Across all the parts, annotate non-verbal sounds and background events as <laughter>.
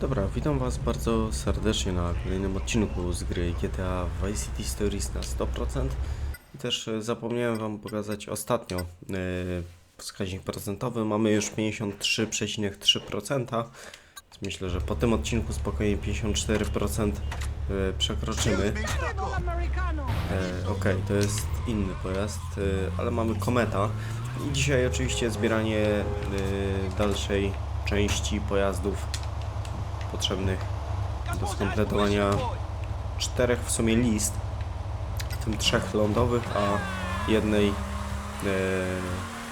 Dobra, witam Was bardzo serdecznie na kolejnym odcinku z gry GTA Vice City Stories na 100% i też e, zapomniałem Wam pokazać ostatnio e, wskaźnik procentowy, mamy już 53,3% więc myślę, że po tym odcinku spokojnie 54% e, przekroczymy. E, Okej, to jest inny pojazd, ale mamy kometa. I dzisiaj oczywiście zbieranie dalszej części pojazdów potrzebnych do skompletowania czterech w sumie list, w tym trzech lądowych, a jednej e,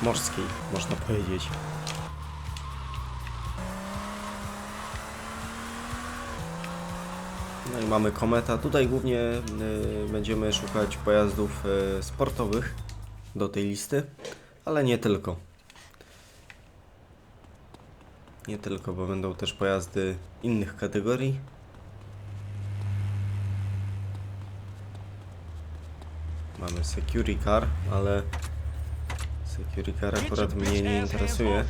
morskiej, można powiedzieć. No i mamy kometa. Tutaj głównie e, będziemy szukać pojazdów e, sportowych do tej listy, ale nie tylko. Nie tylko, bo będą też pojazdy innych kategorii. Mamy Security Car, ale Security Car akurat mnie nie interesuje.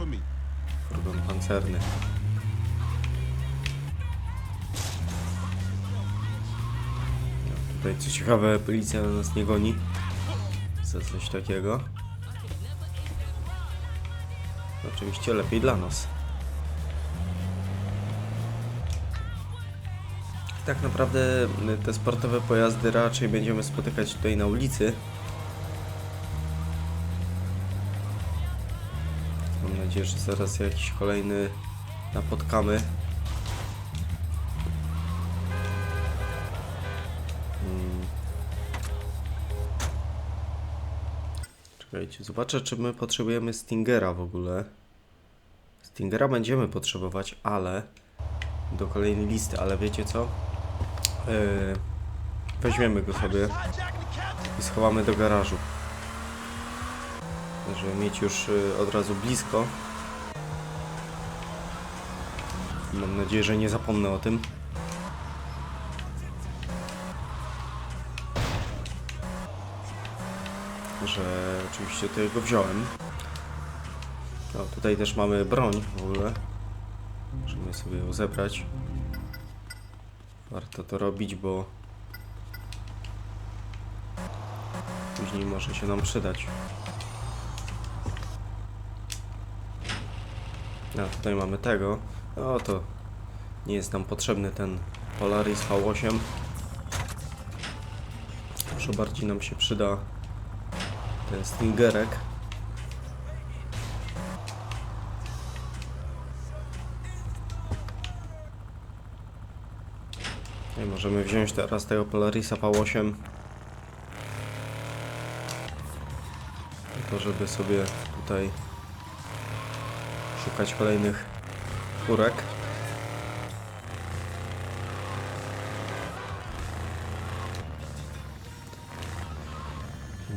Furgon pancerny. No, tutaj co ciekawe, policja nas nie goni za coś takiego. Oczywiście lepiej dla nas. Tak naprawdę y, te sportowe pojazdy raczej będziemy spotykać tutaj na ulicy. Mam nadzieję, że zaraz jakiś kolejny napotkamy. Mm. Czekajcie, zobaczę czy my potrzebujemy Stingera w ogóle. Stingera będziemy potrzebować, ale do kolejnej listy, ale wiecie co? Yy, weźmiemy go sobie i schowamy do garażu. Żeby mieć już yy, od razu blisko. Mam nadzieję, że nie zapomnę o tym. Że oczywiście tutaj go wziąłem. No, tutaj też mamy broń w ogóle. Możemy sobie ją zebrać. Warto to robić, bo później może się nam przydać. A tutaj mamy tego. No to nie jest nam potrzebny ten Polaris V8. Może bardziej nam się przyda ten Stingerek. I możemy wziąć teraz tego Polarisa V8 to żeby sobie tutaj szukać kolejnych furek.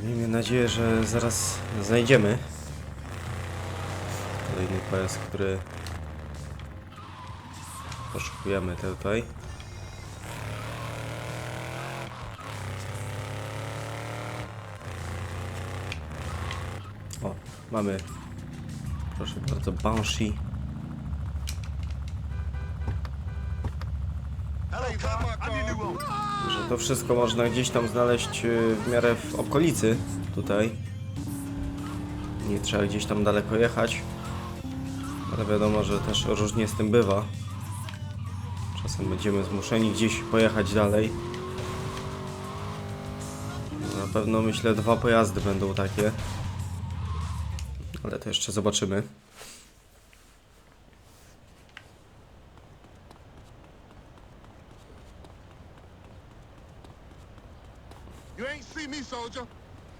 Miejmy nadzieję, że zaraz znajdziemy kolejny pojazd, który poszukujemy tutaj. O, mamy, proszę bardzo, Banshee. Że to wszystko można gdzieś tam znaleźć y, w miarę w okolicy tutaj. Nie trzeba gdzieś tam daleko jechać. Ale wiadomo, że też różnie z tym bywa. Czasem będziemy zmuszeni gdzieś pojechać dalej. Na pewno myślę dwa pojazdy będą takie. Ale to jeszcze zobaczymy.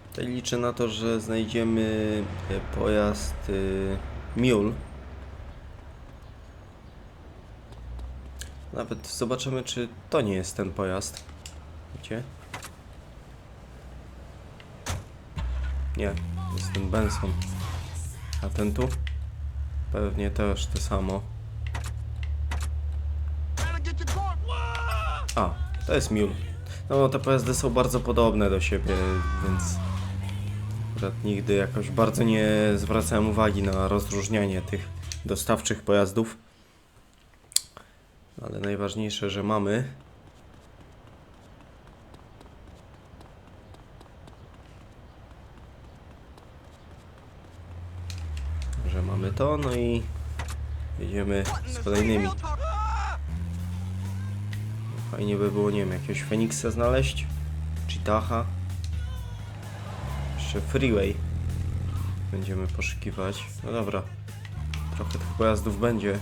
Tutaj liczę na to, że znajdziemy e, pojazd y, Mule. Nawet zobaczymy, czy to nie jest ten pojazd. Wiecie? Nie, to jest ten Benson. A ten tu? Pewnie też to samo. A, to jest Mule. No, te pojazdy są bardzo podobne do siebie, więc akurat nigdy jakoś bardzo nie zwracałem uwagi na rozróżnianie tych dostawczych pojazdów. Ale najważniejsze, że mamy. Że mamy to, no i jedziemy z kolejnymi. Fajnie by było, nie wiem, jakiegoś Feniksa znaleźć. Chitaha. Jeszcze Freeway. Będziemy poszukiwać. No dobra. Trochę tych pojazdów będzie.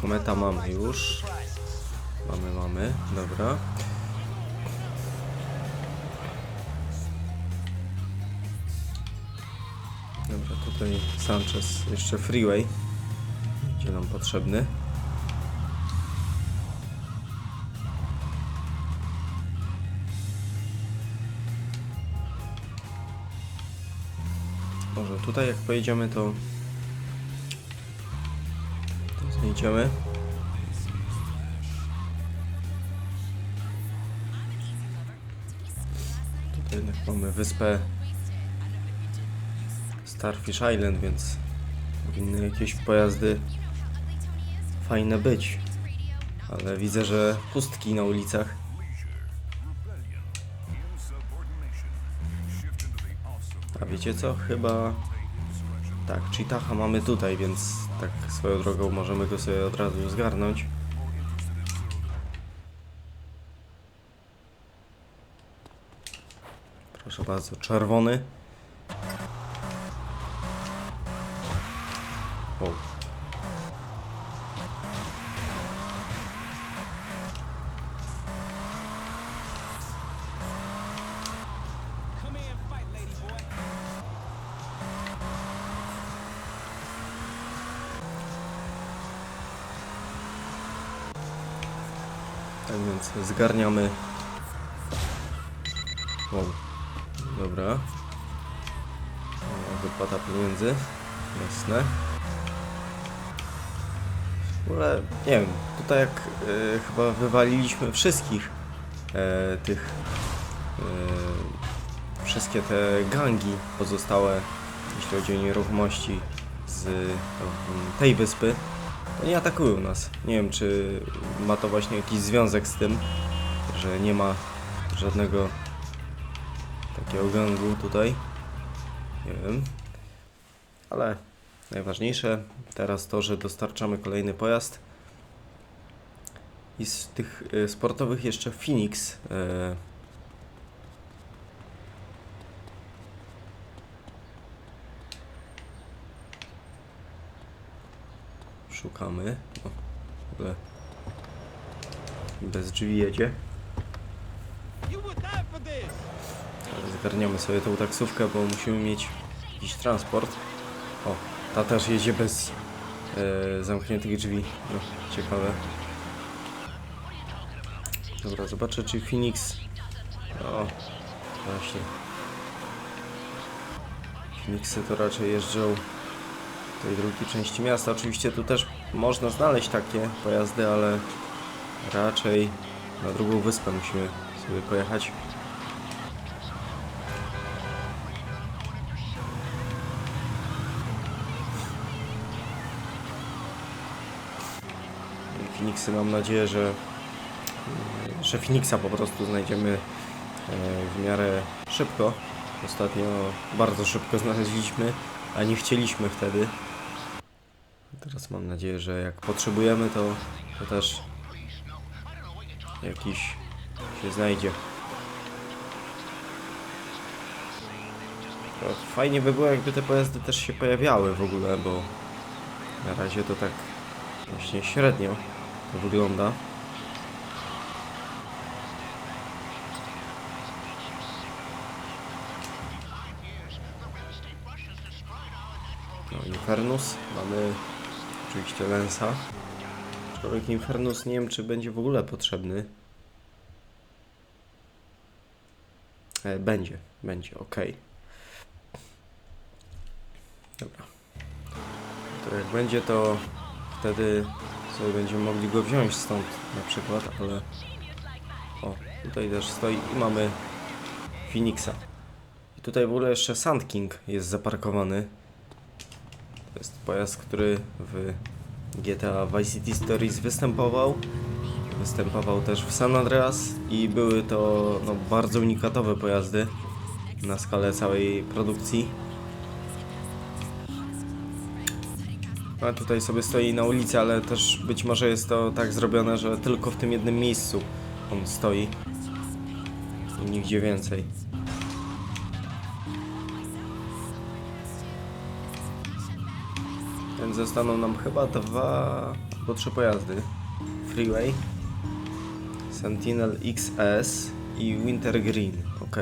Kometa mamy już. Mamy, mamy. Dobra. Dobra, tutaj Sanchez, jeszcze Freeway. Będzie nam potrzebny. Może tutaj jak pojedziemy to... to znajdziemy. Jednak mamy wyspę Starfish Island, więc powinny jakieś pojazdy fajne być. Ale widzę, że pustki na ulicach. A wiecie co? Chyba... Tak, Chitaha mamy tutaj, więc tak swoją drogą możemy go sobie od razu zgarnąć. Proszę bardzo, czerwony. O. Tak więc zgarniamy. Wow. Dobra. Wypłata pieniędzy. Jasne. W ogóle, nie wiem, tutaj jak e, chyba wywaliliśmy wszystkich e, tych e, wszystkie te gangi pozostałe, jeśli chodzi o nieruchomości z m, tej wyspy, to nie atakują nas. Nie wiem, czy ma to właśnie jakiś związek z tym, że nie ma żadnego takiego gangu tutaj. Nie wiem. Ale najważniejsze teraz to, że dostarczamy kolejny pojazd. I z tych e, sportowych jeszcze Phoenix. E, szukamy. O, w ogóle bez drzwi jedzie. Ale zgarniamy sobie tą taksówkę, bo musimy mieć jakiś transport. O, ta też jedzie bez e, zamkniętych drzwi. No, ciekawe. Dobra, zobaczę czy Phoenix... O, właśnie. Phoenixy to raczej jeżdżą w tej drugiej części miasta. Oczywiście tu też można znaleźć takie pojazdy, ale raczej na drugą wyspę musimy sobie pojechać. Mam nadzieję, że, że Phoenixa po prostu znajdziemy e, w miarę szybko. Ostatnio bardzo szybko <laughs> znaleźliśmy, a nie chcieliśmy wtedy. Teraz mam nadzieję, że jak potrzebujemy, to, to też jakiś się znajdzie. Fajnie by było, jakby te pojazdy też się pojawiały w ogóle, bo na razie to tak właśnie średnio wygląda. No, Infernus, mamy oczywiście Lensa. Aczkolwiek Infernus nie wiem, czy będzie w ogóle potrzebny. E, będzie, będzie, ok. Dobra. To jak będzie, to wtedy sobie będziemy mogli go wziąć stąd na przykład, ale... O, tutaj też stoi i mamy Phoenixa. I tutaj w ogóle jeszcze Sand King jest zaparkowany. To jest pojazd, który w GTA Vice City Stories występował. Występował też w San Andreas i były to no, bardzo unikatowe pojazdy na skalę całej produkcji. A tutaj sobie stoi na ulicy, ale też być może jest to tak zrobione, że tylko w tym jednym miejscu on stoi i nigdzie więcej. Więc zostaną nam chyba dwa albo trzy pojazdy. Freeway, Sentinel XS i Winter Green. Ok.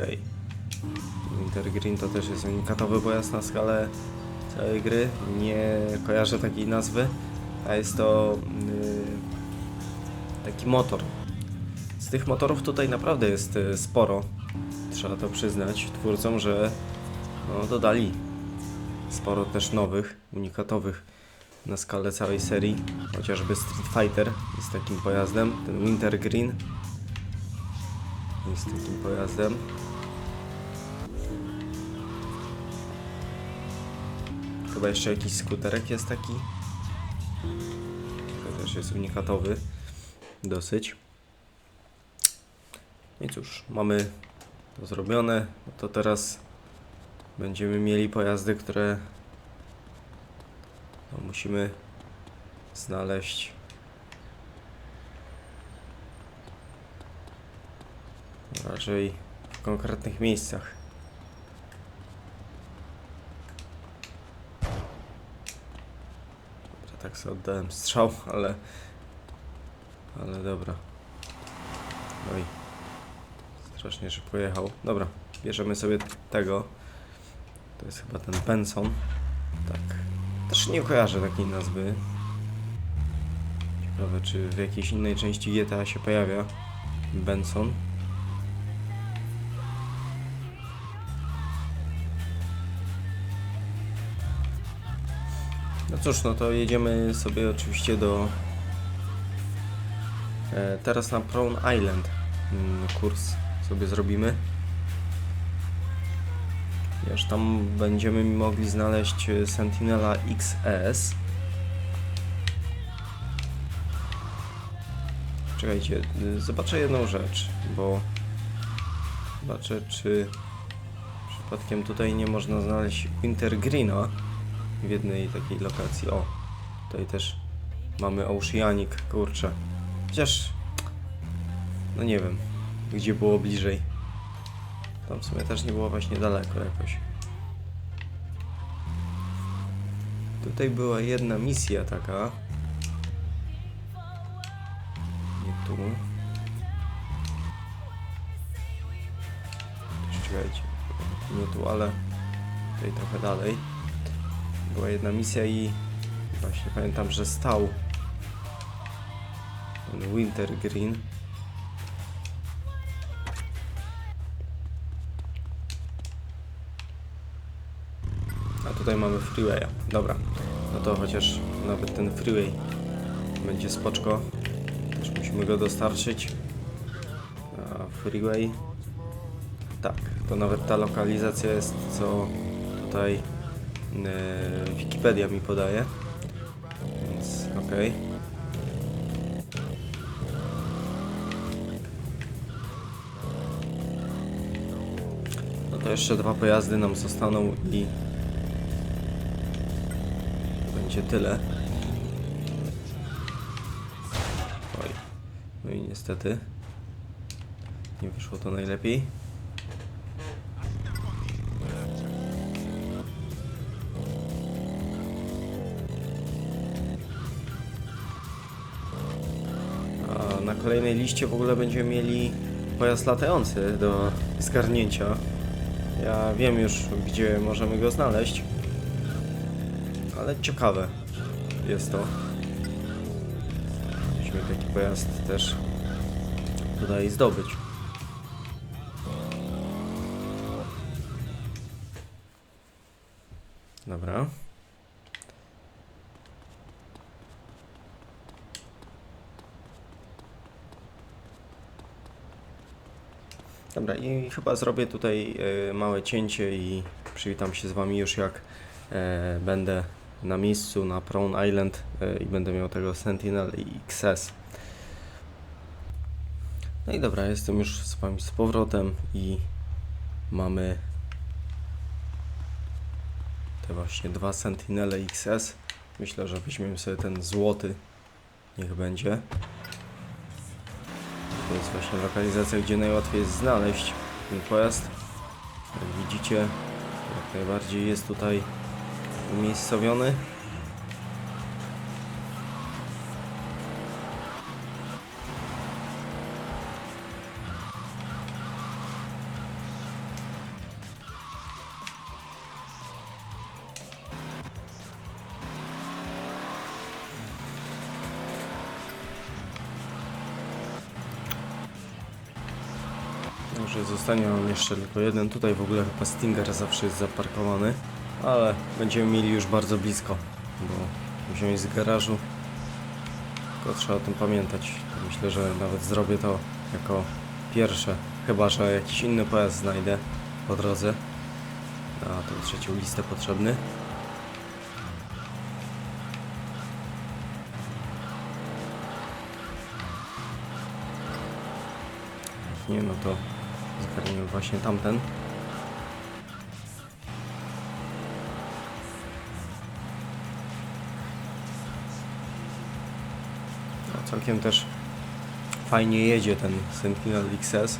Winter Green to też jest unikatowy pojazd na skalę całej gry. Nie kojarzę takiej nazwy, a jest to yy, taki motor. Z tych motorów tutaj naprawdę jest y, sporo. Trzeba to przyznać twórcom, że no, dodali sporo też nowych, unikatowych na skalę całej serii. Chociażby Street Fighter jest takim pojazdem. Ten Winter Green jest takim pojazdem. Chyba jeszcze jakiś skuterek jest taki. To też jest unikatowy. Dosyć. I cóż, mamy to zrobione. No to teraz będziemy mieli pojazdy, które no, musimy znaleźć. Raczej w konkretnych miejscach. Tak sobie oddałem strzał, ale ale dobra. No i strasznie szybko jechał. Dobra, bierzemy sobie tego. To jest chyba ten Benson. Tak. Też nie kojarzę takiej nazwy. Ciekawe, czy w jakiejś innej części GTA się pojawia Benson. Cóż, no to jedziemy sobie oczywiście do... E, teraz na Prone Island mm, kurs sobie zrobimy. Wiesz, tam będziemy mogli znaleźć e, Sentinela XS. Czekajcie, y, zobaczę jedną rzecz, bo zobaczę, czy przypadkiem tutaj nie można znaleźć Wintergreena w jednej takiej lokacji. O, tutaj też mamy Oceanic, kurczę. Chociaż, no nie wiem, gdzie było bliżej. Tam w sumie też nie było właśnie daleko jakoś. Tutaj była jedna misja taka. Nie tu. Czekajcie. Nie tu, ale tutaj trochę dalej. Była jedna misja i właśnie pamiętam, że stał ten Winter Green. A tutaj mamy freewaya. Dobra, no to chociaż nawet ten freeway będzie spoczko. Też musimy go dostarczyć. A freeway. Tak, to nawet ta lokalizacja jest, co tutaj Wikipedia mi podaje. Więc okej. No to jeszcze dwa pojazdy nam zostaną i będzie tyle. Oj. No i niestety nie wyszło to najlepiej. Na kolejnej liście w ogóle będziemy mieli pojazd latający do zgarnięcia. Ja wiem już, gdzie możemy go znaleźć. Ale ciekawe jest to. Musimy taki pojazd też tutaj zdobyć. Dobra. Dobra, i chyba zrobię tutaj e, małe cięcie i przywitam się z Wami już jak e, będę na miejscu na Prone Island e, i będę miał tego Sentinel i XS. No i dobra, jestem już z Wami z powrotem i mamy te właśnie dwa Sentinele XS. Myślę, że weźmiemy sobie ten złoty, niech będzie. To jest właśnie lokalizacja, gdzie najłatwiej jest znaleźć ten pojazd. Jak widzicie, jak najbardziej jest tutaj umiejscowiony. Może zostanie nam jeszcze tylko jeden. Tutaj w ogóle chyba Stinger zawsze jest zaparkowany, ale będziemy mieli już bardzo blisko, bo wziąć z garażu. Tylko trzeba o tym pamiętać. Myślę, że nawet zrobię to jako pierwsze, chyba że jakiś inny pojazd znajdę po drodze. A tą trzecią listę potrzebny. Nie, no to zgarniemy właśnie tamten. No, całkiem też fajnie jedzie ten Sentinel XS.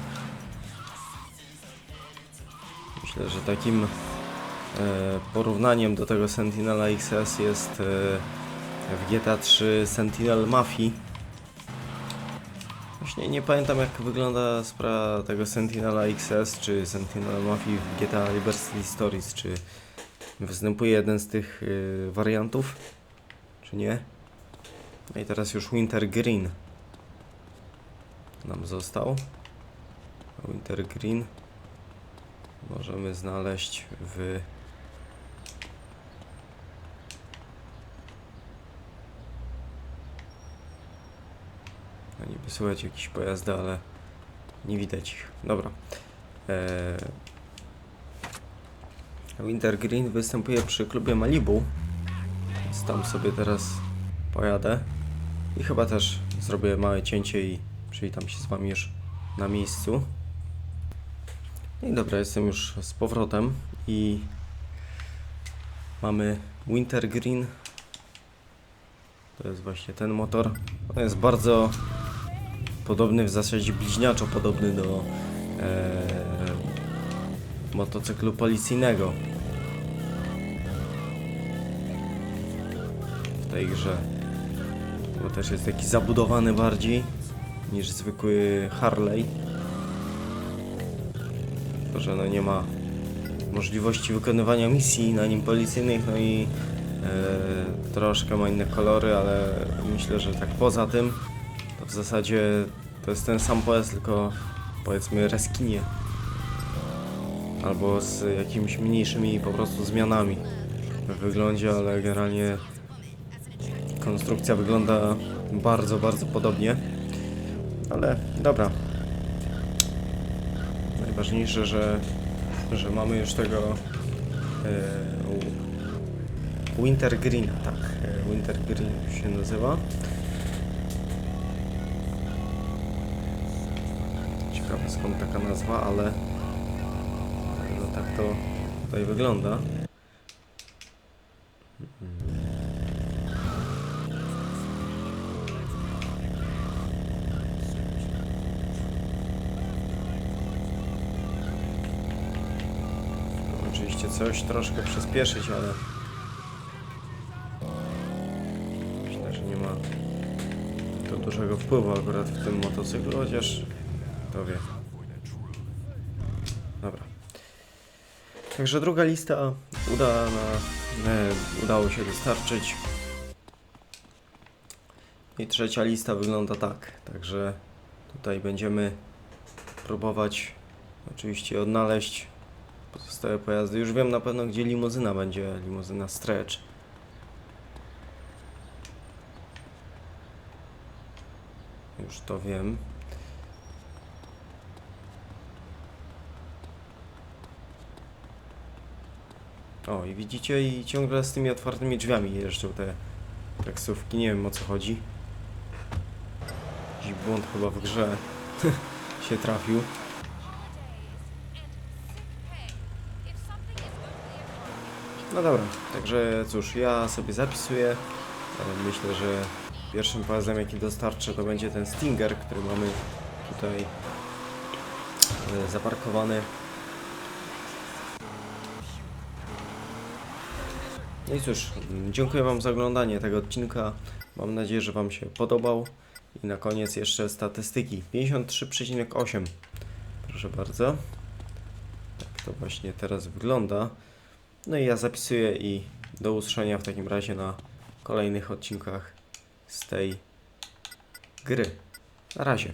Myślę, że takim e, porównaniem do tego Sentinela XS jest e, w GTA 3 Sentinel Mafii. Nie pamiętam jak wygląda sprawa tego Sentinela XS czy Sentinela Mafii w GTA Liberty Stories, czy występuje jeden z tych y, wariantów, czy nie. No i teraz już Winter Green nam został. Winter Green możemy znaleźć w niby słychać jakieś pojazdy, ale nie widać ich. Dobra. Eee... Winter Green występuje przy klubie Malibu. Więc tam sobie teraz pojadę. I chyba też zrobię małe cięcie i przywitam się z Wami już na miejscu. No i dobra, jestem już z powrotem i mamy Winter Green. To jest właśnie ten motor. On jest bardzo podobny, w zasadzie bliźniaczo podobny do e, motocyklu policyjnego w tej grze. Bo też jest taki zabudowany bardziej niż zwykły Harley. Tylko, że no nie ma możliwości wykonywania misji na nim policyjnych, no i e, troszkę ma inne kolory, ale myślę, że tak poza tym to w zasadzie to jest ten sam pojazd, tylko powiedzmy reskinie. Albo z jakimiś mniejszymi po prostu zmianami w wyglądzie, ale generalnie konstrukcja wygląda bardzo, bardzo podobnie. Ale dobra. Najważniejsze, że, że mamy już tego e, Winter Green, tak, e, Winter Green się nazywa. Ciekawe skąd taka nazwa, ale no tak to tutaj wygląda. Oczywiście coś troszkę przyspieszyć, ale myślę, że nie ma to dużego wpływu akurat w tym motocyklu, chociaż kto wie. Dobra. Także druga lista uda na, e, udało się dostarczyć. I trzecia lista wygląda tak. Także tutaj będziemy próbować oczywiście odnaleźć pozostałe pojazdy. Już wiem na pewno, gdzie limuzyna będzie. Limuzyna Stretch. Już to wiem. O, i widzicie, i ciągle z tymi otwartymi drzwiami jeżdżą te taksówki. Nie wiem o co chodzi. Jakiś błąd chyba w grze <laughs> się trafił. No dobra, także cóż, ja sobie zapisuję. E, Myślę, że pierwszym pojazdem jaki dostarczę to będzie ten Stinger, który mamy tutaj e, zaparkowany. No i cóż, dziękuję Wam za oglądanie tego odcinka. Mam nadzieję, że Wam się podobał. I na koniec jeszcze statystyki. 53,8. Proszę bardzo. Tak to właśnie teraz wygląda. No i ja zapisuję i do usłyszenia w takim razie na kolejnych odcinkach z tej gry. Na razie.